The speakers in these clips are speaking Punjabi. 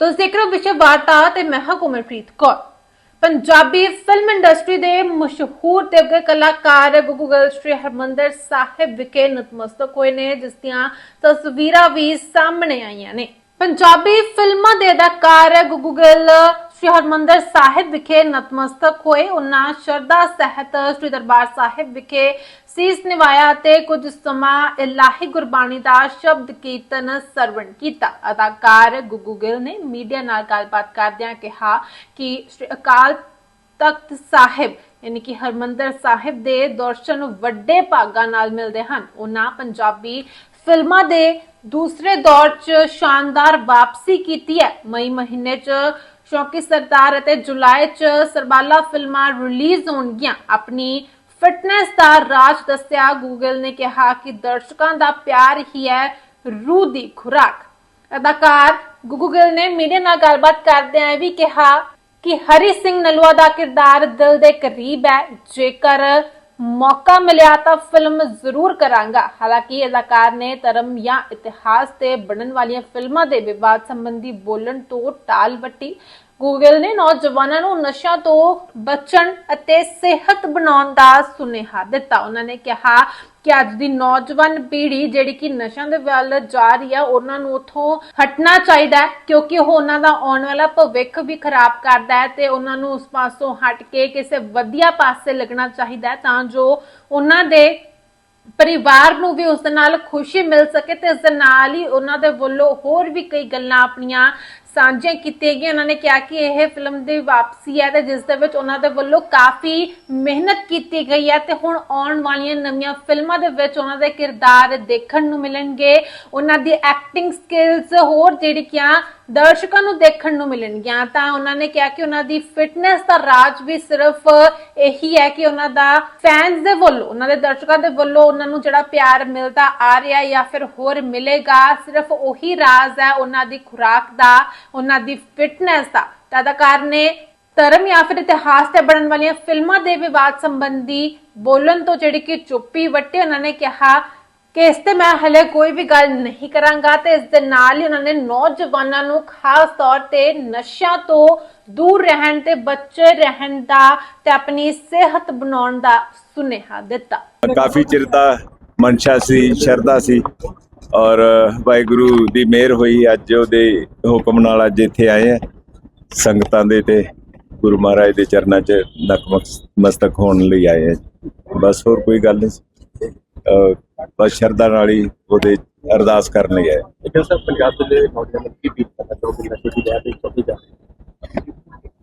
ਤੁਸੀਂ ਦੇਖ ਰਹੇ ਹੋ ਵਿਸ਼ਵ ਵਾਰਤਾ ਤੇ ਮੈਂ ਹਾਂ ਕੋਮਲਪ੍ਰੀਤ ਕੌਰ। ਪੰਜਾਬੀ ਫਿਲਮ ਇੰਡਸਟਰੀ ਦੇ ਮਸ਼ਹੂਰ ਤੇ ਅੱਗੇ ਕਲਾਕਾਰ ਗੂਗਲ ਸ਼੍ਰੀ ਹਰਮੰਦਰ ਸਾਹਿਬ ਵਿਖੇ ਨਤਮਸਤਕ ਹੋਏ ਨੇ, ਜਿਸ ਦੀਆਂ ਤਸਵੀਰਾਂ ਵੀ ਸਾਹਮਣੇ ਆਈਆਂ ਨੇ। ਪੰਜਾਬੀ ਫਿਲਮਾਂ ਦੇ ਅਦਾਕਾਰ ਗੂਗਲ ਸ਼੍ਰੀ ਹਰਮੰਦਰ ਸਾਹਿਬ ਵਿਖੇ ਨਤਮਸਤਕ ਹੋਏ। ਉਹਨਾਂ ਸ਼ਰਧਾ ਸਹਿਤ ਸ਼੍ਰੀ ਦਰਬਾਰ ਸਾਹਿਬ ਵਿਖੇ ਸੀਸ ਨਿਵਾਇਆ ਤੇ ਕੁਝ ਸਮਾਂ ਇਲਾਹੀ ਗੁਰਬਾਣੀ ਦਾ ਸ਼ਬਦ ਕੀਰਤਨ ਸਰਵਣ ਕੀਤਾ। ਅਦਾਕਾਰ ਗੁੱਗੂ ਗਿੱਲ ਨੇ ਮੀਡੀਆ ਨਾਲ ਗੱਲਬਾਤ ਕਰਦਿਆਂ ਕਿਹਾ ਕਿ ਸ਼੍ਰੀ ਅਕਾਲ ਤਖਤ ਸਾਹਿਬ, ਯਾਨੀ ਕਿ ਹਰਮੰਦਰ ਸਾਹਿਬ ਦੇ ਦਰਸ਼ਨ ਵੱਡੇ ਭਾਗਾਂ ਨਾਲ ਮਿਲਦੇ ਹਨ। ਉਹਨਾਂ ਪੰਜਾਬੀ ਫਿਲਮਾਂ ਦੇ ਦੂਸਰੇ ਦੌਰ 'ਚ ਸ਼ਾਨਦਾਰ ਵਾਪਸੀ ਕੀਤੀ ਹੈ। ਮਈ ਮਹੀਨੇ 'ਚ ਸ਼ੌਕੀ ਸਰਦਾਰ ਅਤੇ ਜੁਲਾਈ 'ਚ ਸਰਬਾਲਾ ਫਿਲਮਾਂ ਰਿਲੀਜ਼ ਹੋਣਗੀਆਂ। ਆਪਣੀ ਫਿਟਨੈਸ ਦਾ ਰਾਜ ਦੱਸਿਆ ਗੂਗਲ ਨੇ ਕਿਹਾ ਕਿ ਦਰਸ਼ਕਾਂ ਦਾ ਪਿਆਰ ਹੀ ਹੈ ਰੂਹ ਦੀ ਖੁਰਾਕ। ਅਦਾਕਾਰ ਗੁੱਗੂ ਨੇ ਮੀਡੀਆ ਨਾਲ ਗੱਲਬਾਤ ਕਰਦਿਆਂ ਇਹ ਵੀ ਕਿਹਾ ਕਿ ਹਰੀ ਸਿੰਘ ਨਲੂਆ ਦਾ ਕਿਰਦਾਰ ਦਿਲ ਦੇ ਕਰੀਬ ਹੈ। ਜੇਕਰ ਮੌਕਾ ਮਿਲਿਆ ਤਾਂ ਫਿਲਮ ਜ਼ਰੂਰ ਕਰਾਂਗਾ। ਹਾਲਾਂਕਿ ਅਦਾਕਾਰ ਨੇ ਧਰਮ ਜਾਂ ਇਤਿਹਾਸ ਤੇ ਬਣਨ ਵਾਲੀਆਂ ਫਿਲਮਾਂ ਦੇ ਵਿਵਾਦ ਸੰਬੰਧੀ ਬੋਲਣ ਤੋਂ ਟਾਲ ਵੱਟੀ। ਗੂਗਲ ਨੇ ਨੌਜਵਾਨਾਂ ਨੂੰ ਨਸ਼ਾ ਤੋਂ ਬਚਣ ਅਤੇ ਸਿਹਤ ਬਣਾਉਣ ਦਾ ਸੁਨੇਹਾ ਦਿੱਤਾ। ਉਹਨਾਂ ਨੇ ਕਿਹਾ ਕਿ ਅੱਜ ਦੀ ਨੌਜਵਾਨ ਪੀੜ੍ਹੀ ਜਿਹੜੀ ਕਿ ਨਸ਼ਿਆਂ ਦੇ ਵੱਲ ਜਾ ਰਹੀ ਹੈ ਉਹਨਾਂ ਨੂੰ ਉਥੋਂ ਹਟਣਾ ਚਾਹੀਦਾ ਹੈ, ਕਿਉਂਕਿ ਉਹ ਉਹਨਾਂ ਦਾ ਆਉਣ ਵਾਲਾ ਭਵਿੱਖ ਵੀ ਖਰਾਬ ਕਰਦਾ ਹੈ ਤੇ ਉਹਨਾਂ ਨੂੰ ਉਸ ਪਾਸੋਂ ਹਟ ਕੇ ਕਿਸੇ ਵਧੀਆ ਪਾਸੇ ਲੱਗਣਾ ਚਾਹੀਦਾ ਤਾਂ ਜੋ ਉਹਨਾਂ ਦੇ ਪਰਿਵਾਰ ਨੂੰ ਵੀ ਉਸ ਦੇ ਨਾਲ ਖੁਸ਼ੀ ਮਿਲ ਸਕੇ ਤੇ ਇਸ ਦੇ ਨਾਲ ਹੀ ਉਹਨਾਂ ਦੇ ਵੱਲੋਂ ਹੋਰ ਵੀ ਕਈ ਗੱਲਾਂ ਆਪਣੀਆਂ ਸਾਂਝੀਆਂ ਕੀਤੀਆਂ ਗਈਆਂ। ਉਹਨਾਂ ਨੇ ਕਿਹਾ ਕਿ ਇਹ ਫਿਲਮ ਦੀ ਵਾਪਸੀ ਹੈ ਤੇ ਜਿਸ ਦੇ ਵਿੱਚ ਉਹਨਾਂ ਦੇ ਵੱਲੋਂ ਕਾਫੀ ਮਿਹਨਤ ਕੀਤੀ ਗਈ ਹੈ ਤੇ ਹੁਣ ਆਉਣ ਵਾਲੀਆਂ ਨਵੀਆਂ ਫਿਲਮਾਂ ਦੇ ਵਿੱਚ ਉਹਨਾਂ ਦੇ ਕਿਰਦਾਰ ਦੇਖਣ ਨੂੰ ਮਿਲਣਗੇ। ਉਹਨਾਂ ਦੀ ਐਕਟਿੰਗ ਸਕਿੱਲਸ ਹੋਰ ਜਿਹੜੀ ਜਿਹੜੀਆਂ ਦਰਸ਼ਕਾਂ ਨੂੰ ਦੇਖਣ ਨੂੰ ਮਿਲਣਗੀਆਂ। ਤਾਂ ਉਹਨਾਂ ਨੇ ਕਿਹਾ ਕਿ ਉਹਨਾਂ ਦੀ ਫਿਟਨੈਸ ਦਾ ਰਾਜ ਵੀ ਸਿਰਫ ਇਹੀ ਹੈ ਕਿ ਉਹਨਾਂ ਦਾ ਫੈਨਸ ਦੇ ਵੱਲੋਂ, ਉਹਨਾਂ ਦੇ ਦਰਸ਼ਕਾਂ ਦੇ ਵੱਲੋਂ ਉਹਨਾਂ ਨੂੰ ਜਿਹੜਾ ਪਿਆਰ ਮਿਲਦਾ ਆ ਰਿਹਾ ਜਾਂ ਫਿਰ ਹੋਰ ਮਿਲੇਗਾ, ਸਿਰਫ ਉਹੀ ਰਾਜ਼ ਹੈ ਉਹਨਾਂ ਦੀ ਖੁਰਾਕ ਦਾ, ਉਹਨਾਂ ਦੀ ਫਿਟਨੈਸ ਦਾ। ਅਦਾਕਾਰ ਨੇ ਧਰਮ ਜਾਂ ਫਿਰ ਇਤਿਹਾਸ ਤੇ ਬਣਨ ਵਾਲੀਆਂ ਫਿਲਮਾਂ ਦੇ ਵਿਵਾਦ ਸੰਬੰਧੀ ਬੋਲਣ ਤੋਂ ਜਿਹੜੀ ਕਿ ਚੁੱਪੀ ਵੱਟੇ ਉਹਨਾਂ ਨੇ ਕਿਹਾ ਕਿ ਇਸ ਤੇ ਮੈਂ ਹਲੇ ਕੋਈ ਵੀ ਗੱਲ ਨਹੀਂ ਕਰਾਂਗਾ ਤੇ ਇਸ ਦੇ ਨਾਲ ਹੀ ਉਹਨਾਂ ਨੇ ਨੌਜਵਾਨਾਂ ਨੂੰ ਖਾਸ ਤੌਰ ਤੇ ਨਸ਼ਿਆਂ ਤੋਂ ਦੂਰ ਰਹਿਣ ਤੇ ਬੱਚੇ ਰਹਿਣ ਦਾ ਤੇ ਆਪਣੀ ਸਿਹਤ ਬਣਾਉਣ ਦਾ ਸੁਨੇਹਾ ਦਿੱਤਾ। ਕਾਫੀ ਚਿਰ ਦਾ ਮਨਸ਼ਾ ਸੀ, ਸ਼ਰਧਾ ਸੀ ਔਰ ਵਾਹਿਗੁਰੂ ਦੀ ਮਿਹਰ ਹੋਈ, ਅੱਜ ਉਹਦੇ ਹੁਕਮ ਨਾਲ ਅੱਜ ਇੱਥੇ ਆਏ ਆ ਸੰਗਤਾਂ ਦੇ ਤੇ ਗੁਰੂ ਮਹਾਰਾਜ ਦੇ ਚਰਨਾਂ 'ਚ ਨਕਮਸਤਕ ਹੋਣ ਲਈ ਆਏ ਆ ਬਸ ਹੋਰ ਕੋਈ ਗੱਲ ਨਹੀਂ। ਬਸ ਸ਼ਰਧਾ ਨਾਲ ਹੀ ਉਹਦੇ ਅਰਦਾਸ ਕਰਨ ਲਈ ਆਏ। ਲੇਕਿਨ ਸਰ ਪੰਜਾਬ ਦੇ ਨੌਜਵਾਨ ਕੀ ਬੀਤ ਕਰਨਾ ਚਾਹੁੰਦੇ ਨਸ਼ੇ ਦੀ ਲੈ ਤੇ ਚੌਕੀ ਜਾ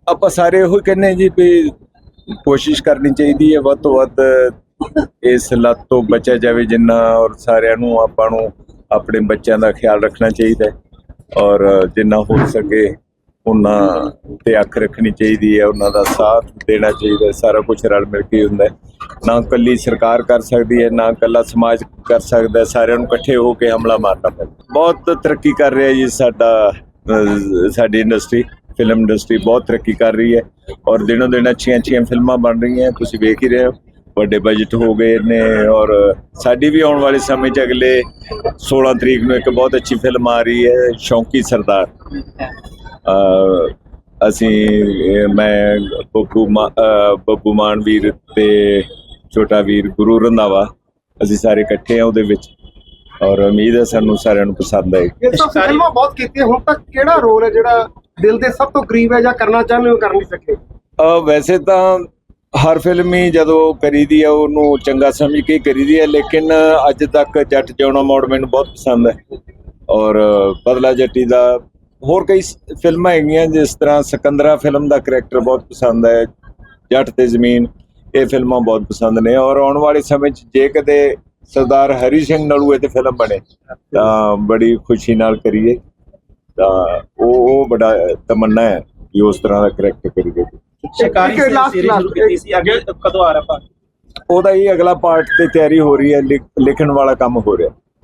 ਆਪਾਂ ਸਾਰੇ ਇਹੋ ਕਹਿੰਦੇ ਜੀ ਵੀ ਕੋਸ਼ਿਸ਼ ਕਰਨੀ ਚਾਹੀਦੀ ਹੈ ਵੱਧ ਤੋਂ ਵੱਧ ਇਸ ਲੱਤ ਤੋਂ ਬਚਿਆ ਜਾਵੇ ਜਿੰਨਾ ਔਰ ਸਾਰਿਆਂ ਨੂੰ ਆਪਾਂ ਨੂੰ ਆਪਣੇ ਬੱਚਿਆਂ ਦਾ ਖਿਆਲ ਰੱਖਣਾ ਚਾਹੀਦਾ ਔਰ ਜਿੰਨਾ ਹੋ ਸਕੇ ਉਹਨਾਂ ਤੇ ਅੱਖ ਰੱਖਣੀ ਚਾਹੀਦੀ ਹੈ, ਉਹਨਾਂ ਦਾ ਸਾਥ ਦੇਣਾ ਚਾਹੀਦਾ ਸਾਰਾ ਕੁਝ ਰਲ ਮਿਲ ਕੇ ਹੁੰਦਾ ਨਾ ਕੱਲੀ ਸਰਕਾਰ ਕਰ ਸਕਦੀ ਹੈ, ਨਾ ਕੱਲਾ ਸਮਾਜ ਕਰ ਸਕਦਾ ਸਾਰਿਆਂ ਨੂੰ ਇਕੱਠੇ ਹੋ ਕੇ ਹਮਲਾ ਮਾਰਨਾ ਪੈਂਦਾ ਬਹੁਤ ਤਰੱਕੀ ਕਰ ਰਿਹਾ ਜੀ ਸਾਡਾ ਸਾਡੀ ਇੰਡਸਟਰੀ ਫਿਲਮ ਇੰਡਸਟਰੀ ਬਹੁਤ ਤਰੱਕੀ ਕਰ ਰਹੀ ਹੈ ਔਰ ਦਿਨੋਂ ਦਿਨ ਅੱਛੀਆਂ ਅੱਛੀਆਂ ਫਿਲਮਾਂ ਬਣ ਰਹੀਆਂ, ਤੁਸੀਂ ਵੇਖ ਹੀ ਰਹੇ ਹੋ। ਵੱਡੇ ਬਜਟ ਹੋ ਗਏ ਨੇ ਔਰ ਸਾਡੀ ਵੀ ਆਉਣ ਵਾਲੇ ਸਮੇਂ 'ਚ ਅਗਲੇ 16 ਤਰੀਕ ਨੂੰ ਇੱਕ ਬਹੁਤ ਅੱਛੀ ਫਿਲਮ ਆ ਰਹੀ ਹੈ, ਸ਼ੌਂਕੀ ਸਰਦਾਰ। ਅਸੀਂ ਮੈਂ ਬੱਬੂ ਬੱਬੂ ਮਾਨ ਵੀਰ ਤੇ ਛੋਟਾ ਵੀਰ ਗੁਰੂ ਰੰਧਾਵਾ ਅਸੀਂ ਸਾਰੇ ਇਕੱਠੇ ਆ ਉਹਦੇ ਵਿੱਚ। ਔਰ ਉਮੀਦ ਹੈ ਸਾਨੂੰ ਸਾਰਿਆਂ ਨੂੰ ਪਸੰਦ ਆਏਗੀ। ਇਹ ਸਭ ਫਿਲਮਾਂ ਬਹੁਤ ਕੀਤੀਆਂ ਹੁਣ ਤੱਕ ਕਿਹੜਾ ਰੋਲ ਹੈ ਜਿਹੜਾ ਦਿਲ ਦੇ ਸਭ ਤੋਂ ਕਰੀਬ ਹੈ ਜਾਂ ਕਰਨਾ ਚਾਹੁੰਦੇ ਹੋ ਕਰ ਨਹੀਂ ਸਕੇ? ਅਹ ਵੈਸੇ ਤਾਂ ਹਰ ਫਿਲਮ ਹੀ ਜਦੋਂ ਕਰੀਦੀ ਹੈ ਉਹਨੂੰ ਚੰਗਾ ਸਮਝ ਕੇ ਕਰੀਦੀ ਹੈ ਲੇਕਿਨ ਅੱਜ ਤੱਕ ਜੱਟ ਜਿਉਣਾ ਮੋੜ ਮੈਨੂੰ ਬਹੁਤ ਪਸੰਦ ਹੈ। ਔਰ ਬਦਲਾ ਜੱਟੀ ਦਾ ਹੋਰ ਕਈ ਫਿਲਮਾਂ ਹੈਗੀਆਂ ਜਿਸ ਤਰ੍ਹਾਂ ਸਿਕੰਦਰਾ ਫਿਲਮ ਦਾ ਕਰੈਕਟਰ ਬਹੁਤ ਪਸੰਦ ਹੈ ਜੱਟ ਤੇ ਜ਼ਮੀਨ ਇਹ ਫਿਲਮਾਂ ਬਹੁਤ ਪਸੰਦ ਨੇ ਔਰ ਆਉਣ ਵਾਲੇ ਸਮੇਂ 'ਚ ਜੇ ਕਦੇ ਸਰਦਾਰ ਹਰੀ ਸਿੰਘ ਨਲੂਏ ਤੇ ਫਿਲਮ ਬਣੇ ਤਾਂ ਬੜੀ ਖੁਸ਼ੀ ਨਾਲ ਕਰੀਏ ਤਾਂ ਉਹ ਉਹ ਬੜਾ ਤਮੰਨਾ ਹੈ ਕਿ ਉਸ ਤਰ੍ਹਾਂ ਦਾ ਕਰੈਕਟਰ ਕਰੀਏ। ਸ਼ਿਕਾਰੀ ਇੱਕ last- ਸੀਰੀਜ਼ ਸ਼ੁਰੂ last- ਕੀਤੀ ਸੀ? ਅੱਗੇ ਕਦੋਂ ਆ ਰਿਹਾ ਭਾਗ ਉਹਦਾ ਹੀ ਅਗਲਾ ਪਾਰਟ ਤੇ ਤਿਆਰੀ ਹੋ ਰਹੀ ਹੈ ਲਿਖ- ਲਿਖਣ ਵਾਲਾ ਕੰਮ ਹੋ ਰਿਹਾ।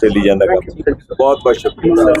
ਚੱਲੀ ਜਾਂਦਾ ਕੰਮ। ਬਹੁਤ ਬਹੁਤ ਸ਼ੁਕਰੀਆ।